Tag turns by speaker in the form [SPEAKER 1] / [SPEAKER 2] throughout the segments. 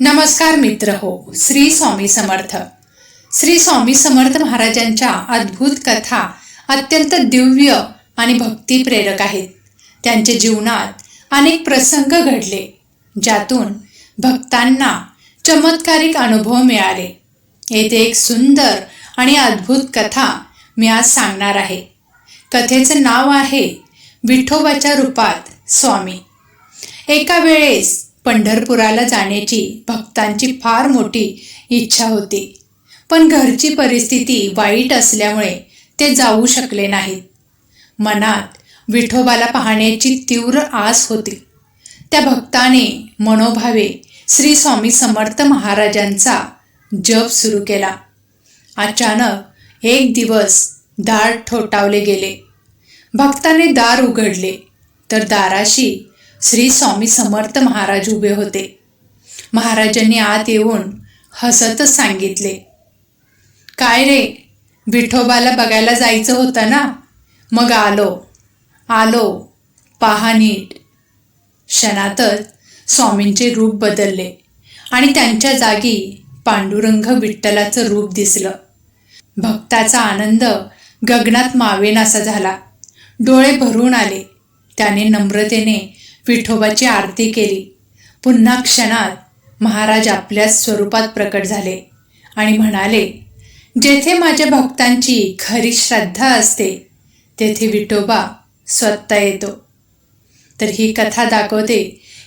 [SPEAKER 1] नमस्कार मित्र हो श्री स्वामी समर्थ. श्री स्वामी समर्थ महाराजांच्या अद्भुत कथा अत्यंत दिव्य आणि भक्तिप्रेरक आहेत. त्यांच्या जीवनात अनेक प्रसंग घडले ज्यातून भक्तांना चमत्कारिक अनुभव मिळाले. येथे एक सुंदर आणि अद्भुत कथा मी आज सांगणार आहे. कथेचं नाव आहे विठोबाच्या रूपात स्वामी. एका वेळेस पंढरपुराला जाण्याची भक्तांची फार मोठी इच्छा होती. पण घरची परिस्थिती वाईट असल्यामुळे ते जाऊ शकले नाहीत. मनात विठोबाला पाहण्याची तीव्र आस होती. त्या भक्ताने मनोभावे श्री स्वामी समर्थ महाराजांचा जप सुरू केला. अचानक एक दिवस दार ठोठावले गेले. भक्ताने दार उघडले. तर दाराशी श्री स्वामी समर्थ महाराज उभे होते. महाराजांनी आत येऊन हसतच सांगितले काय रे विठोबाला बघायला जायचं होतं ना? मग आलो आलो पहा नीट. क्षणातच स्वामींचे रूप बदलले आणि त्यांच्या जागी पांडुरंग विठ्ठलाचं रूप दिसलं. भक्ताचा आनंद गगनात मावेनासा झाला. डोळे भरून आले. त्याने नम्रतेने विठोबाची आरती केली. पुन्हा क्षणात महाराज आपल्या स्वरूपात प्रकट झाले आणि म्हणाले जेथे माझ्या भक्तांची खरी श्रद्धा असते तेथे विठोबा स्वतः येतो. तर ही कथा दाखवते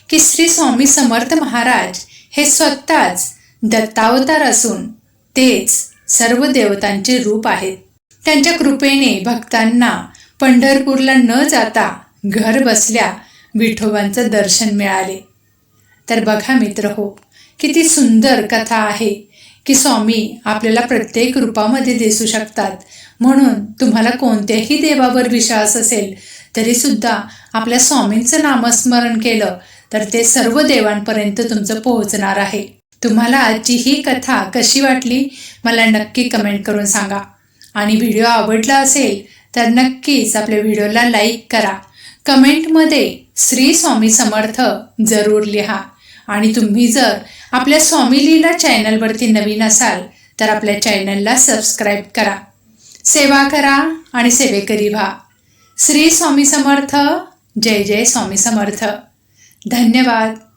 [SPEAKER 1] की श्री स्वामी समर्थ महाराज हे स्वतःच दत्तावतार असून तेच सर्व देवतांचे रूप आहेत. त्यांच्या कृपेने भक्तांना पंढरपूरला न जाता घर बसल्या विठोबांचं दर्शन मिळाले. तर बघा मित्र हो किती सुंदर कथा आहे की स्वामी आपल्याला प्रत्येक रूपामध्ये दिसू शकतात. म्हणून तुम्हाला कोणत्याही देवावर विश्वास असेल तरीसुद्धा आपल्या स्वामींचं नामस्मरण केलं तर ते सर्व देवांपर्यंत तुमचं पोहोचणार आहे. तुम्हाला आजची ही कथा कशी वाटली मला नक्की कमेंट करून सांगा. आणि व्हिडिओ आवडला असेल तर नक्कीच आपल्या व्हिडिओला लाईक करा. कमेंटमध्ये श्री स्वामी समर्थ जरूर लिहा. आणि तुम्ही जर आपल्या स्वामी लीला चॅनलवरती नवीन असाल तर आपल्या चॅनलला सबस्क्राईब करा. सेवा करा आणि सेवेकरी व्हा. श्री स्वामी समर्थ. जय जय स्वामी समर्थ. धन्यवाद.